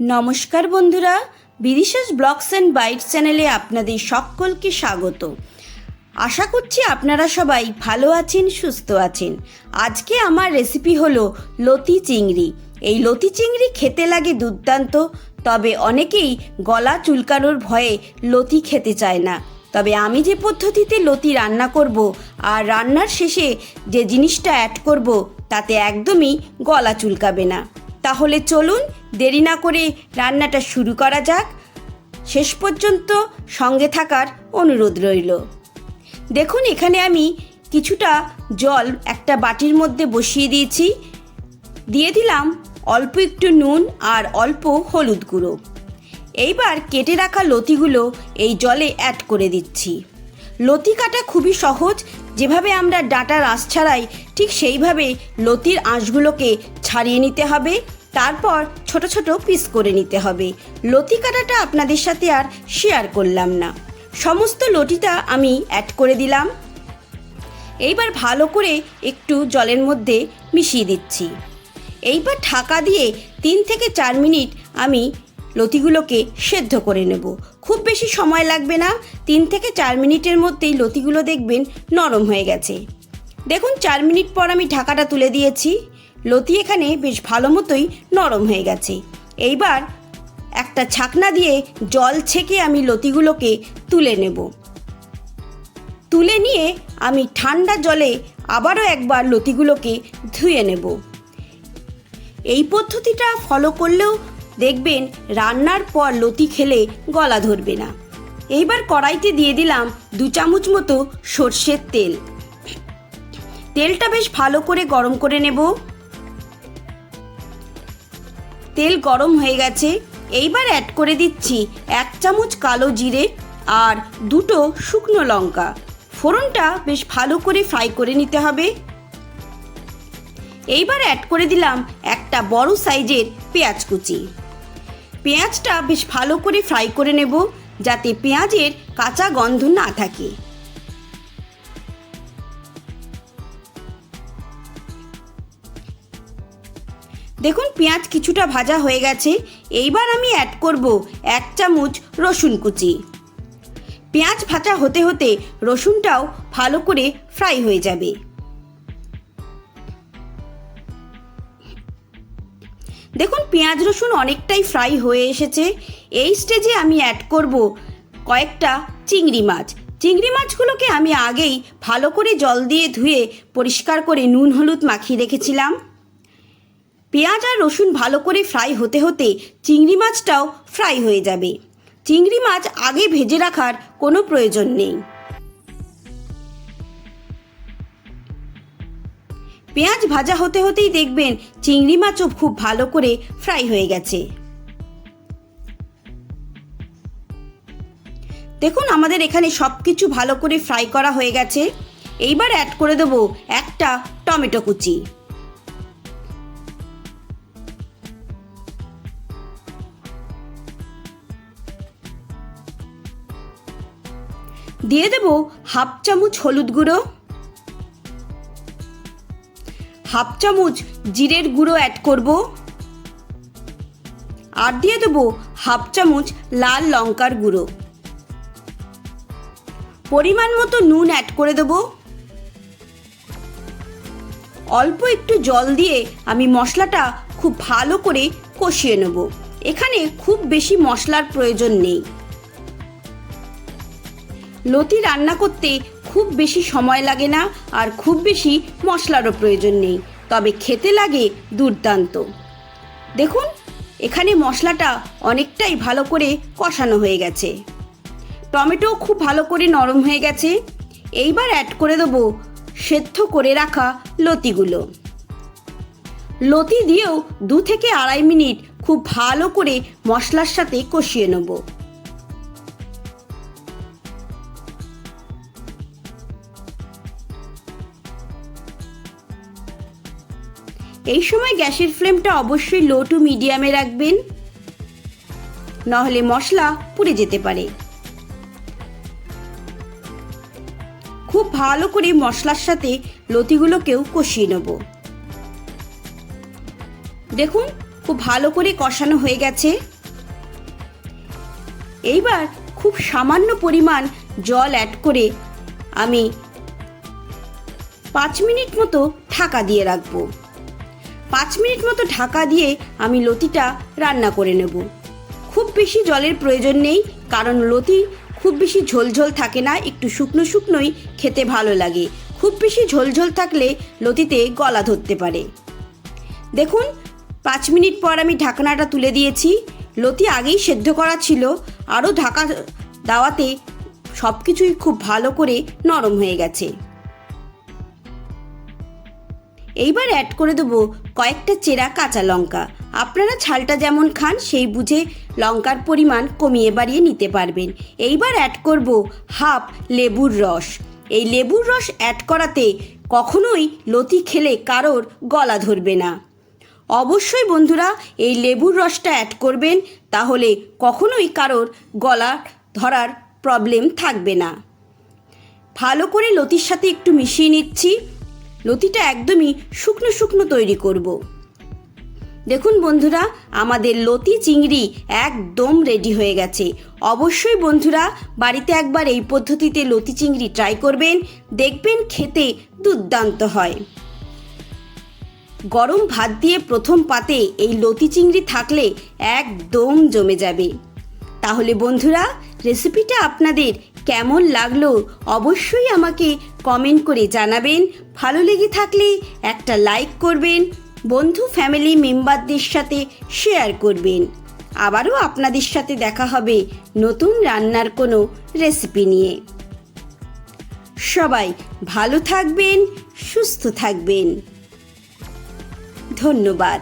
নমস্কার বন্ধুরা বিদিশাস blogs and byte চ্যানেলে আপনাদের সকলকে স্বাগত। আশা করছি আপনারা সবাই ভালো আছেন, সুস্থ আছেন। আজকে আমার রেসিপি হলো লতি চিংড়ি। এই লতি চিংড়ি খেতে লাগে দুর্দান্ত, তবে অনেকেই গলা চুলকানোর ভয়ে লতি খেতে চায় না। তবে আমি যে পদ্ধতিতে লতি রান্না করব আর রান্নার শেষে যে জিনিসটা অ্যাড করব, তাতে একদমই গলা চুলকাবে না। তাহলে চলুন দেরি না করে রান্নাটা শুরু করা যাক। শেষ পর্যন্ত সঙ্গে থাকার অনুরোধ রইল। দেখুন, এখানে আমি কিছুটা জল একটা বাটির মধ্যে বসিয়ে দিয়েছি। দিয়ে দিলাম অল্প একটু নুন আর অল্প হলুদ গুঁড়ো। এইবার কেটে রাখা লতিগুলো এই জলে অ্যাড করে দিচ্ছি। লতি কাটা খুবই সহজ। যেভাবে আমরা ডাটার আঁশ ছাড়াই, ঠিক সেইভাবে লতির আঁশগুলোকে ছাড়িয়ে নিতে হবে। তারপর ছোট ছোট পিস করে নিতে হবে। লতি কাটাটা আপনাদের সাথে আর শেয়ার করলাম না। সমস্ত লতিটা আমি অ্যাড করে দিলাম। এইবার ভালো করে একটু জলের মধ্যে মিশিয়ে দিচ্ছি। এইবার ঢাকা দিয়ে তিন থেকে চার মিনিট আমি লতিগুলোকে সেদ্ধ করে নেব। খুব বেশি সময় লাগবে না। তিন থেকে চার মিনিটের মধ্যেই লতিগুলো দেখবেন নরম হয়ে গেছে। দেখুন, চার মিনিট পর আমি ঢাকাটা তুলে দিয়েছি। লতি এখানে বেশ ভালো মতোই নরম হয়ে গেছে। এইবার একটা ছাকনা দিয়ে জল ছেঁকে আমি লতিগুলোকে তুলে নেব। তুলে নিয়ে আমি ঠান্ডা জলে আবারও একবার লতিগুলোকে ধুয়ে নেব। এই পদ্ধতিটা ফলো করলেও দেখবেন রান্নার পর লতি খেলে গলা ধরবে না। এইবার কড়াইতে দিয়ে দিলাম দু চামচ মতো সর্ষের তেল। তেলটা বেশ ভালো করে গরম করে নেব। তেল গরম হয়ে গেছে। এইবার অ্যাড করে দিচ্ছি এক চামচ কালো জিরে আর দুটো শুকনো লঙ্কা। ফোড়নটা বেশ ভালো করে ফ্রাই করে নিতে হবে। এইবার অ্যাড করে দিলাম একটা বড় সাইজের পেঁয়াজ কুচি। পেঁয়াজটা বেশ ভালো করে ফ্রাই করে নেব, যাতে পেঁয়াজের কাঁচা গন্ধ না থাকে। দেখুন পেঁয়াজ কিছুটা ভাজা হয়ে গেছে, এইবার আমি অ্যাড করব এক চামচ রসুন কুচি। পেঁয়াজ ভাজা হতে হতে রসুনটাও ভালো করে ফ্রাই হয়ে যাবে। দেখুন পেঁয়াজ রসুন অনেকটাই ফ্রাই হয়ে এসেছে, এই স্টেজে আমি অ্যাড করব কয়েকটা চিংড়ি মাছ। চিংড়ি মাছগুলোকে আমি আগেই ভালো করে জল দিয়ে ধুয়ে পরিষ্কার করে নুন হলুদ মাখিয়ে রেখেছিলাম। পেঁয়াজ আর রসুন ভালো করে ফ্রাই হতে হতে চিংড়ি মাছটাও ফ্রাই হয়ে যাবে। চিংড়ি মাছ আগে ভেজে রাখার কোনো প্রয়োজন নেই। পেঁয়াজ ভাজা হতে হতেই দেখবেন চিংড়ি মাছও খুব ভালো করে ফ্রাই হয়ে গেছে। দেখুন আমাদের এখানে সব কিছু ভালো করে ফ্রাই করা হয়ে গেছে। এইবার অ্যাড করে দেবো একটা টমেটো কুচি। দিয়ে দেবো হাফ চামচ হলুদ গুঁড়ো, হাফ চামচ জিরের গুঁড়ো অ্যাড করব, আর দিয়ে দেবো হাফ চামচ লাল লঙ্কার গুঁড়ো। পরিমাণ মতো নুন অ্যাড করে দেব। অল্প একটু জল দিয়ে আমি মশলাটা খুব ভালো করে কষিয়ে নেব। এখানে খুব বেশি মশলার প্রয়োজন নেই। লতি রান্না করতে খুব বেশি সময় লাগে না আর খুব বেশি মশলারও প্রয়োজন নেই। তবে খেতে লাগে দুর্দান্ত। দেখুন, এখানে মশলাটা অনেকটাই ভালো করে কষানো হয়ে গেছে। টমেটো খুব ভালো করে নরম হয়ে গেছে। এইবার অ্যাড করে দেবো সেদ্ধ করে রাখা লতিগুলো। লতি দিয়েও দু থেকে আড়াই মিনিট খুব ভালো করে মশলার সাথে কষিয়ে নেব। এই সময় গ্যাসের ফ্লেমটা অবশ্যই লো টু মিডিয়ামে রাখবেন। নাহলে মশলা পুড়ে যেতে পারে। খুব ভালো করে মশলার সাথে লতিগুলোকেও কষিয়ে নেব। দেখুন, খুব ভালো করে কষানো হয়ে গেছে। এইবার খুব সামান্য পরিমাণ জল অ্যাড করে আমি পাঁচ মিনিট মতো ঢাকা দিয়ে রাখব। পাঁচ মিনিট মতো ঢাকা দিয়ে আমি লতিটা রান্না করে নেব। খুব বেশি জলের প্রয়োজন নেই, কারণ লতি খুব বেশি ঝোলঝোল থাকে না, একটু শুকনো শুকনোই খেতে ভালো লাগে। খুব বেশি ঝোলঝোল থাকলে লতিতে গলা ধরতে পারে। দেখুন, পাঁচ মিনিট পর আমি ঢাকনাটা তুলে দিয়েছি। লতি আগেই সেদ্ধ করা ছিল, আরও ঢাকা দাওয়াতে সব কিছুই খুব ভালো করে নরম হয়ে গেছে। এইবার অ্যাড করে দেবো কয়েকটা চেরা কাঁচা লঙ্কা। আপনারা ঝালটা যেমন খান, সেই বুঝে লঙ্কার পরিমাণ কমিয়ে বাড়িয়ে নিতে পারবেন। এইবার অ্যাড করব হাফ লেবুর রস। এই লেবুর রস অ্যাড করাতে কখনোই লতি খেলে কারোর গলা ধরবে না। অবশ্যই বন্ধুরা, এই লেবুর রসটা অ্যাড করবেন, তাহলে কখনোই কারোর গলা ধরার প্রবলেম থাকবে না। ভালো করে লতির সাথে একটু মিশিয়ে নিচ্ছি। লতিটা একদমই শুকনো শুকনো তৈরি করব। দেখুন বন্ধুরা, আমাদের লতি চিংড়ি একদম রেডি হয়ে গেছে। অবশ্যই বন্ধুরা, বাড়িতে একবার এই পদ্ধতিতে লতি চিংড়ি ট্রাই করবেন, দেখবেন খেতে দুর্দান্ত হয়। গরম ভাত দিয়ে প্রথম পাতে এই লতি চিংড়ি থাকলে একদম জমে যাবে। তাহলে বন্ধুরা রেসিপিটা আপনাদের কেমন লাগল অবশ্যই আমাকে কমেন্ট করে জানাবেন। ভালো লেগে থাকলে একটা লাইক করবেন, বন্ধু ফ্যামিলি মেম্বারদের সাথে শেয়ার করবেন। আবারও আপনাদের সাথে দেখা হবে নতুন রান্নার কোনো রেসিপি নিয়ে। সবাই ভালো থাকবেন, সুস্থ থাকবেন। ধন্যবাদ।